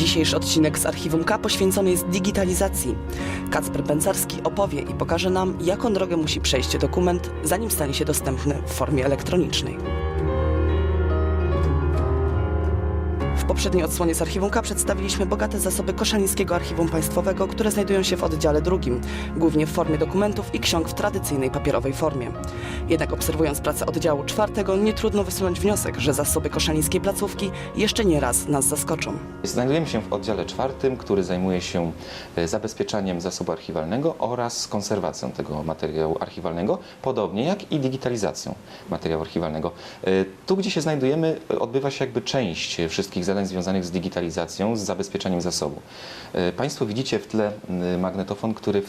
Dzisiejszy odcinek z Archiwum K poświęcony jest digitalizacji. Kacper Pęcarski opowie i pokaże nam, jaką drogę musi przejść dokument, zanim stanie się dostępny w formie elektronicznej. Poprzedniej odsłonie z Archiwum K przedstawiliśmy bogate zasoby Koszalińskiego Archiwum Państwowego, które znajdują się w oddziale drugim, głównie w formie dokumentów i ksiąg w tradycyjnej papierowej formie. Jednak obserwując pracę oddziału czwartego, nie trudno wysunąć wniosek, że zasoby koszalińskiej placówki jeszcze nie raz nas zaskoczą. Znajdujemy się w oddziale czwartym, który zajmuje się e, zabezpieczaniem zasobu archiwalnego oraz konserwacją tego materiału archiwalnego, podobnie jak i digitalizacją materiału archiwalnego. E, Tu, gdzie się znajdujemy, e, odbywa się jakby część wszystkich zadań związanych z digitalizacją, z zabezpieczaniem zasobu. E, Państwo widzicie w tle m, magnetofon, który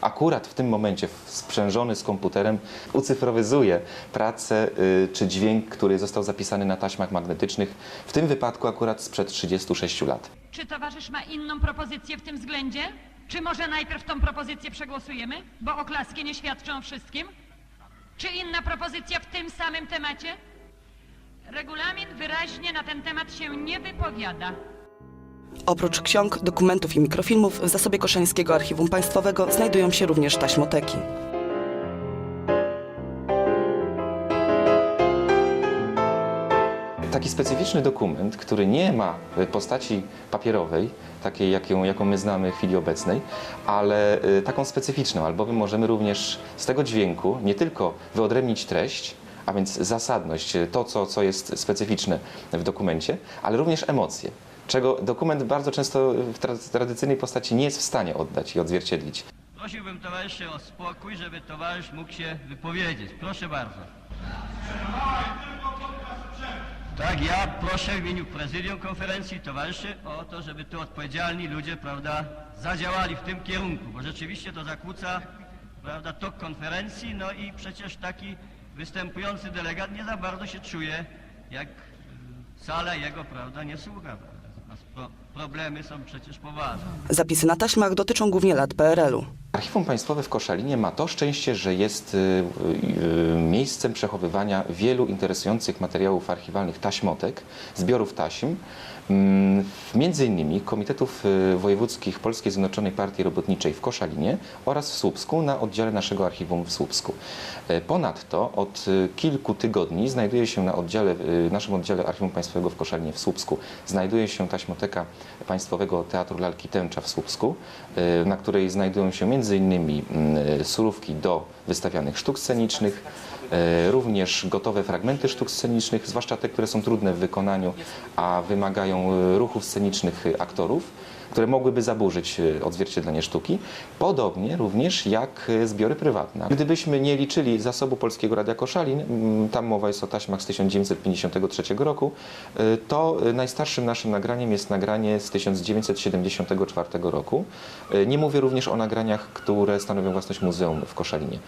akurat w tym momencie sprzężony z komputerem ucyfrowyzuje pracę y, czy dźwięk, który został zapisany na taśmach magnetycznych, w tym wypadku akurat sprzed 36 lat. Czy towarzysz ma inną propozycję w tym względzie? Czy może najpierw tą propozycję przegłosujemy, bo oklaski nie świadczą o wszystkim? Czy inna propozycja w tym samym temacie? Regulamin wyraźnie na ten temat się nie wypowiada. Oprócz ksiąg, dokumentów i mikrofilmów w zasobie Koszalińskiego Archiwum Państwowego znajdują się również taśmoteki. Taki specyficzny dokument, który nie ma postaci papierowej, takiej jaką, jaką my znamy w chwili obecnej, ale y, taką specyficzną, albowiem możemy również z tego dźwięku nie tylko wyodrębnić treść, a więc zasadność, y, to co, co jest specyficzne w dokumencie, ale również emocje, czego dokument bardzo często w tra- tradycyjnej postaci nie jest w stanie oddać i odzwierciedlić. Prosiłbym towarzyszy o spokój, żeby towarzysz mógł się wypowiedzieć. Proszę bardzo. Tak, ja proszę w imieniu prezydium konferencji towarzyszy o to, żeby tu odpowiedzialni ludzie, prawda, zadziałali w tym kierunku, bo rzeczywiście to zakłóca, prawda, tok konferencji, no i przecież taki występujący delegat nie za bardzo się czuje, jak y, sala jego, prawda, nie słucha. Prawda. Problemy są przecież poważne. Zapisy na taśmach dotyczą głównie lat PRL-u. Archiwum Państwowe w Koszalinie ma to szczęście, że jest y, y, miejscem przechowywania wielu interesujących materiałów archiwalnych taśmotek, zbiorów taśm, mm, między innymi Komitetów y, Wojewódzkich Polskiej Zjednoczonej Partii Robotniczej w Koszalinie oraz w Słupsku na oddziale naszego archiwum w Słupsku. Ponadto od kilku tygodni znajduje się na oddziale, naszym oddziale Archiwum Państwowego w Koszalinie w Słupsku, znajduje się taśmoteka Państwowego Teatru Lalki Tęcza w Słupsku, na której znajdują się m.in. mm, surówki do wystawianych sztuk scenicznych, y, również gotowe fragmenty sztuk scenicznych, zwłaszcza te, które są trudne w wykonaniu, a wymagają y, ruchów scenicznych y, aktorów które mogłyby zaburzyć y, odzwierciedlenie sztuki, podobnie również jak y, zbiory prywatne. Gdybyśmy nie liczyli zasobu Polskiego Radia Koszalin, tam mowa jest o taśmach z 1953 roku, y, to najstarszym naszym nagraniem jest nagranie z 1974 roku. Nie mówię również o nagraniach, które stanowią własność muzeum w Koszalinie,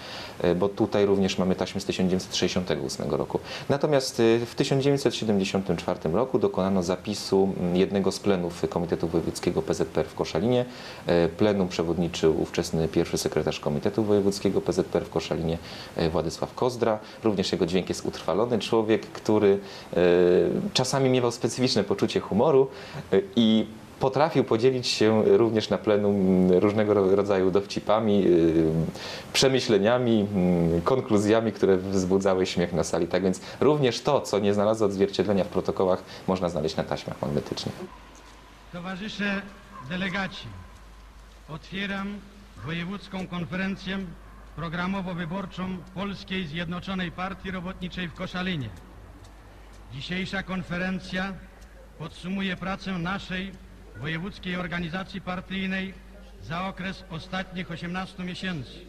bo tutaj również mamy taśmy z 1968 roku. Natomiast w 1974 roku dokonano zapisu jednego z plenów Komitetu Wojewódzkiego PZPR w Koszalinie. E, Plenum przewodniczył ówczesny pierwszy sekretarz Komitetu Wojewódzkiego PZPR w Koszalinie e, Władysław Kozdra. Również jego dźwięk jest utrwalony. Człowiek, który e, czasami miewał specyficzne poczucie humoru i potrafił podzielić się również na plenum mm, różnego ro- rodzaju dowcipami, przemyśleniami, mm, konkluzjami, które wzbudzały śmiech na sali. Tak więc również to, co nie znalazło odzwierciedlenia w protokołach, można znaleźć na taśmach magnetycznych. Towarzysze delegaci, otwieram wojewódzką konferencję programowo-wyborczą Polskiej Zjednoczonej Partii Robotniczej w Koszalinie. Dzisiejsza konferencja podsumuje pracę naszej wojewódzkiej organizacji partyjnej za okres ostatnich 18 miesięcy.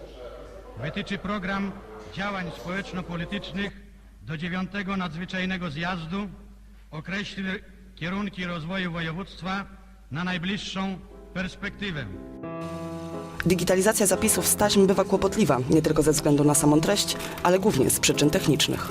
Wytyczy program działań społeczno-politycznych do dziewiątego nadzwyczajnego zjazdu, określi kierunki rozwoju województwa na najbliższą perspektywę. Digitalizacja zapisów z taśm bywa kłopotliwa, nie tylko ze względu na samą treść, ale głównie z przyczyn technicznych.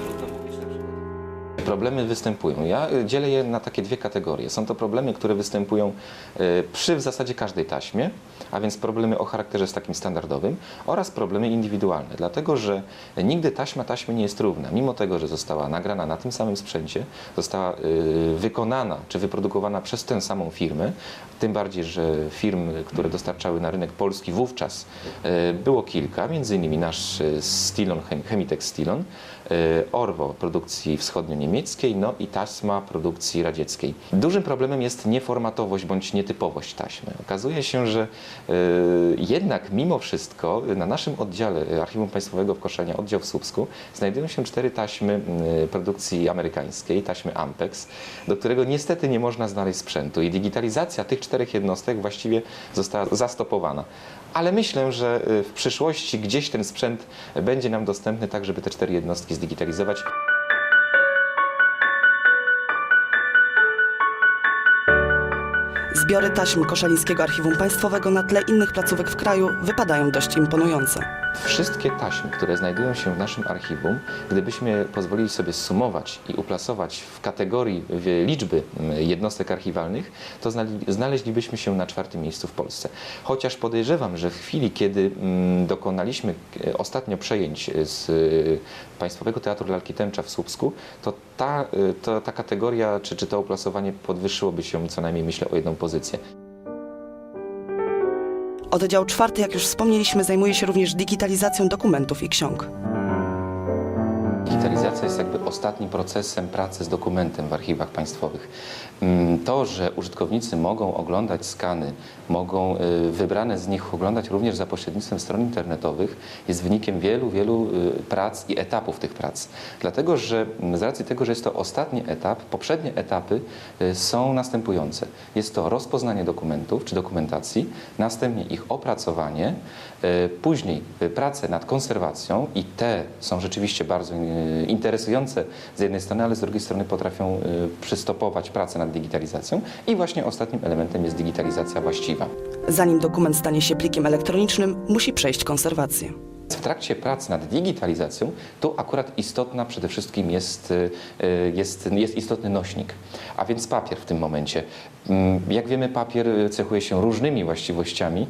Problemy występują. Ja y, dzielę je na takie dwie kategorie. Są to problemy, które występują y, przy w zasadzie każdej taśmie, a więc problemy o charakterze z takim standardowym oraz problemy indywidualne, dlatego że nigdy taśma taśmy nie jest równa. Mimo tego, że została nagrana na tym samym sprzęcie, została y, wykonana czy wyprodukowana przez tę samą firmę, tym bardziej, że firm, które dostarczały na rynek polski wówczas było kilka, między innymi nasz Stilon, Chem- Chemitex Stilon, Orwo produkcji wschodnio-niemieckiej, no i Tasma produkcji radzieckiej. Dużym problemem jest nieformatowość bądź nietypowość taśmy. Okazuje się, że y, jednak mimo wszystko na naszym oddziale Archiwum Państwowego w Koszalinie, oddział w Słupsku, znajdują się cztery taśmy y, produkcji amerykańskiej, taśmy Ampex, do którego niestety nie można znaleźć sprzętu i digitalizacja tych czterech jednostek właściwie została zastopowana. Ale myślę, że y, w przyszłości gdzieś ten sprzęt będzie nam dostępny tak, żeby te cztery jednostki zdigitalizować. Zbiory taśm Koszalińskiego Archiwum Państwowego na tle innych placówek w kraju wypadają dość imponujące. Wszystkie taśmy, które znajdują się w naszym archiwum, gdybyśmy pozwolili sobie sumować i uplasować w kategorii w liczby mm, jednostek archiwalnych, to znaleźlibyśmy się na czwartym miejscu w Polsce. Chociaż podejrzewam, że w chwili, kiedy mm, dokonaliśmy e, ostatnio przejęć z e, Państwowego Teatru Lalki Tęcza w Słupsku, to ta, e, to, ta kategoria czy, czy to oplasowanie podwyższyłoby się co najmniej, myślę, o jedną pozycję. Oddział czwarty, jak już wspomnieliśmy, zajmuje się również digitalizacją dokumentów i ksiąg. Digitalizacja jest jakby ostatnim procesem pracy z dokumentem w archiwach państwowych. Mm, To, że użytkownicy mogą oglądać skany, mogą y, wybrane z nich oglądać również za pośrednictwem stron internetowych, jest wynikiem wielu, wielu y, prac i etapów tych prac. Dlatego, że mm, z racji tego, że jest to ostatni etap, poprzednie etapy y, są następujące. Jest to rozpoznanie dokumentów czy dokumentacji, następnie ich opracowanie, później prace nad konserwacją i te są rzeczywiście bardzo interesujące z jednej strony, ale z drugiej strony potrafią y, przystopować pracę nad digitalizacją i właśnie ostatnim elementem jest digitalizacja właściwa. Zanim dokument stanie się plikiem elektronicznym, musi przejść konserwację. W trakcie prac nad digitalizacją tu akurat istotna przede wszystkim jest, y, y, jest, jest istotny nośnik, a więc papier w tym momencie. Mm, Jak wiemy, papier y, cechuje się różnymi właściwościami.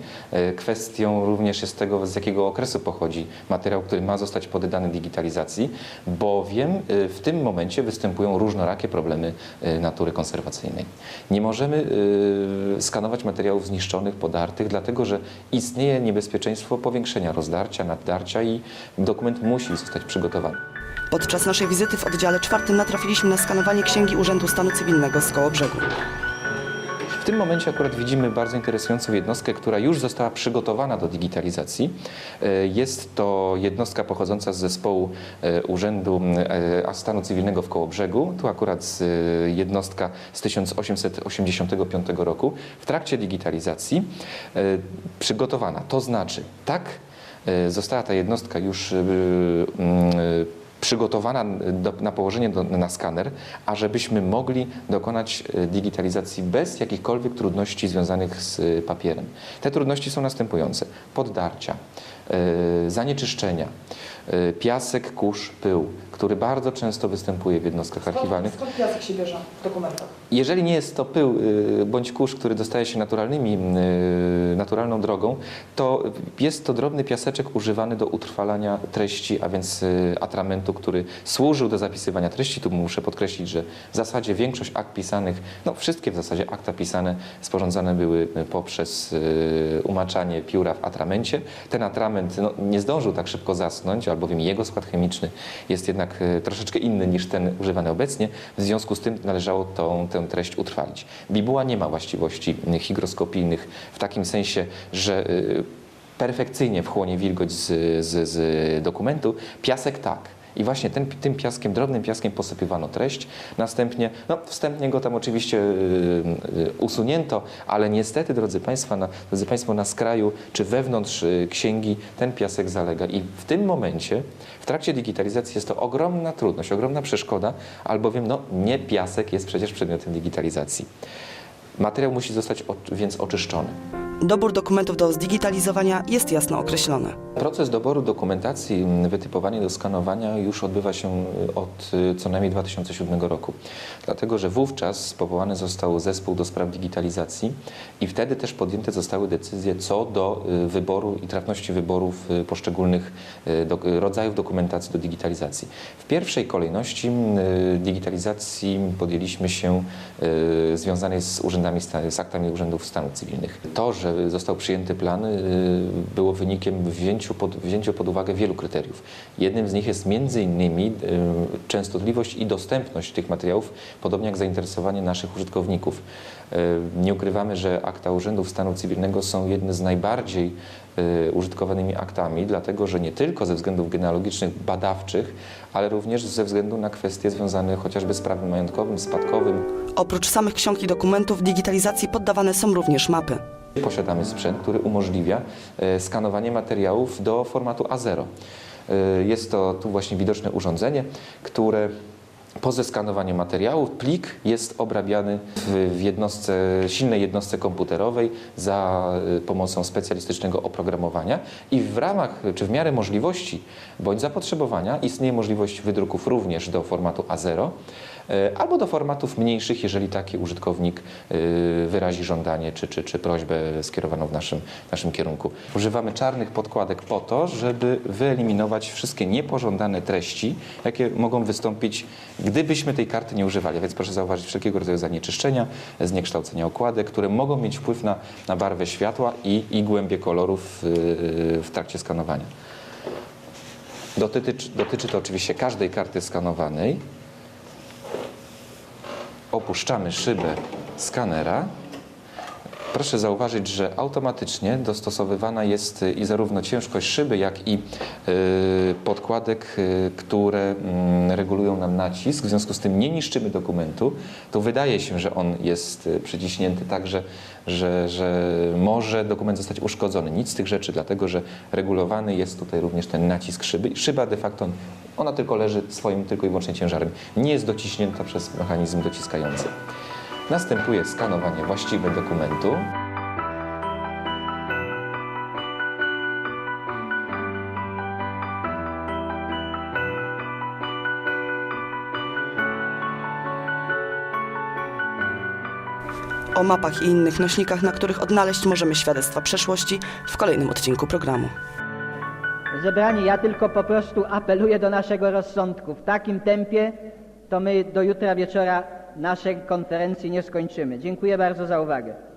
Kwestią również jest tego, z jakiego okresu pochodzi materiał, który ma zostać poddany digitalizacji, bowiem w tym momencie występują różnorakie problemy natury konserwacyjnej. Nie możemy skanować materiałów zniszczonych, podartych, dlatego że istnieje niebezpieczeństwo powiększenia rozdarcia, naddarcia i dokument musi zostać przygotowany. Podczas naszej wizyty w oddziale czwartym natrafiliśmy na skanowanie księgi Urzędu Stanu Cywilnego z Kołobrzegu. W tym momencie akurat widzimy bardzo interesującą jednostkę, która już została przygotowana do digitalizacji. E, Jest to jednostka pochodząca z zespołu e, Urzędu e, Stanu Cywilnego w Kołobrzegu. Tu akurat jednostka z 1885 roku. W trakcie digitalizacji przygotowana. To znaczy, tak została ta jednostka już e, e, przygotowana do, na położenie do, na skaner, ażebyśmy mogli dokonać e, digitalizacji bez jakichkolwiek trudności związanych z e, papierem. Te trudności są następujące. Poddarcia, e, zanieczyszczenia, e, piasek, kurz, pył, który bardzo często występuje w jednostkach archiwalnych. Skąd piasek się bierze w dokumentach? Jeżeli nie jest to pył bądź kurz, który dostaje się naturalnymi, naturalną drogą, to jest to drobny piaseczek używany do utrwalania treści, a więc y, atramentu, który służył do zapisywania treści. Tu muszę podkreślić, że w zasadzie większość akt pisanych, no wszystkie w zasadzie akta pisane sporządzane były y, poprzez y, umaczanie pióra w atramencie. Ten atrament no, nie zdążył tak szybko zasnąć, albowiem jego skład chemiczny jest jednak troszeczkę inny niż ten używany obecnie. W związku z tym należało tą, tę treść utrwalić. Bibuła nie ma właściwości hygroskopijnych w takim sensie, że y, perfekcyjnie wchłonie wilgoć z, z, z dokumentu. Piasek tak. I właśnie ten, tym piaskiem, drobnym piaskiem posypywano treść. Następnie, no wstępnie go tam oczywiście y, y, usunięto, ale niestety, drodzy Państwo, na, drodzy Państwo, na skraju czy wewnątrz księgi ten piasek zalega. I w tym momencie, w trakcie digitalizacji jest to ogromna trudność, ogromna przeszkoda, albowiem no, nie piasek jest przecież przedmiotem digitalizacji. Materiał musi zostać więc oczyszczony. Dobór dokumentów do zdigitalizowania jest jasno określony. Proces doboru dokumentacji, m, wytypowania do skanowania już odbywa się y, od y, co najmniej 2007 roku. Dlatego, że wówczas powołany został zespół do spraw digitalizacji i wtedy też podjęte zostały decyzje co do y, wyboru i trafności wyborów poszczególnych rodzajów dokumentacji do digitalizacji. W pierwszej kolejności y, digitalizacji podjęliśmy się związanej z urzędami, z aktami urzędów stanów cywilnych. To, że został przyjęty plan, y, było wynikiem wzięciu pod, wzięciu pod uwagę wielu kryteriów. Jednym z nich jest innymi y, częstotliwość i dostępność tych materiałów, podobnie jak zainteresowanie naszych użytkowników. Y, Nie ukrywamy, że akta urzędów stanu cywilnego są jedne z najbardziej użytkowanymi aktami, dlatego że nie tylko ze względów genealogicznych, badawczych, ale również ze względu na kwestie związane chociażby z prawem majątkowym, spadkowym, Oprócz samych ksiąg i dokumentów digitalizacji poddawane są również mapy. Posiadamy sprzęt, który umożliwia e, skanowanie materiałów do formatu A0. E, Jest to tu właśnie widoczne urządzenie, które po zeskanowaniu materiału plik jest obrabiany w jednostce, silnej jednostce komputerowej za e, pomocą specjalistycznego oprogramowania i w ramach czy w miarę możliwości bądź zapotrzebowania istnieje możliwość wydruków również do formatu A0 e, albo do formatów mniejszych, jeżeli taki użytkownik e, wyrazi żądanie czy, czy, czy prośbę skierowaną w naszym, naszym kierunku. Używamy czarnych podkładek po to, żeby wyeliminować wszystkie niepożądane treści, jakie mogą wystąpić, gdybyśmy tej karty nie używali. Więc proszę zauważyć wszelkiego rodzaju zanieczyszczenia, zniekształcenia okładek, które mogą mieć wpływ na, na barwę światła i, i głębię kolorów w, w trakcie skanowania. Dotyczy, dotyczy to oczywiście każdej karty skanowanej. Opuszczamy szybę skanera. Proszę zauważyć, że automatycznie dostosowywana jest y, i zarówno ciężkość szyby, jak i y, podkładek, y, które mm, regulują nam nacisk. W związku z tym nie niszczymy dokumentu. To wydaje się, że on jest przyciśnięty tak, że, że, że może dokument zostać uszkodzony. Nic z tych rzeczy, dlatego że regulowany jest tutaj również ten nacisk szyby. Szyba de facto, ona tylko leży swoim tylko i wyłącznie ciężarem. Nie jest dociśnięta przez mechanizm dociskający. Następuje skanowanie właściwe dokumentu. O mapach i innych nośnikach, na których odnaleźć możemy świadectwa przeszłości w kolejnym odcinku programu. Zebrani, ja tylko po prostu apeluję do naszego rozsądku. W takim tempie to my do jutra wieczora naszej konferencji nie skończymy. Dziękuję bardzo za uwagę.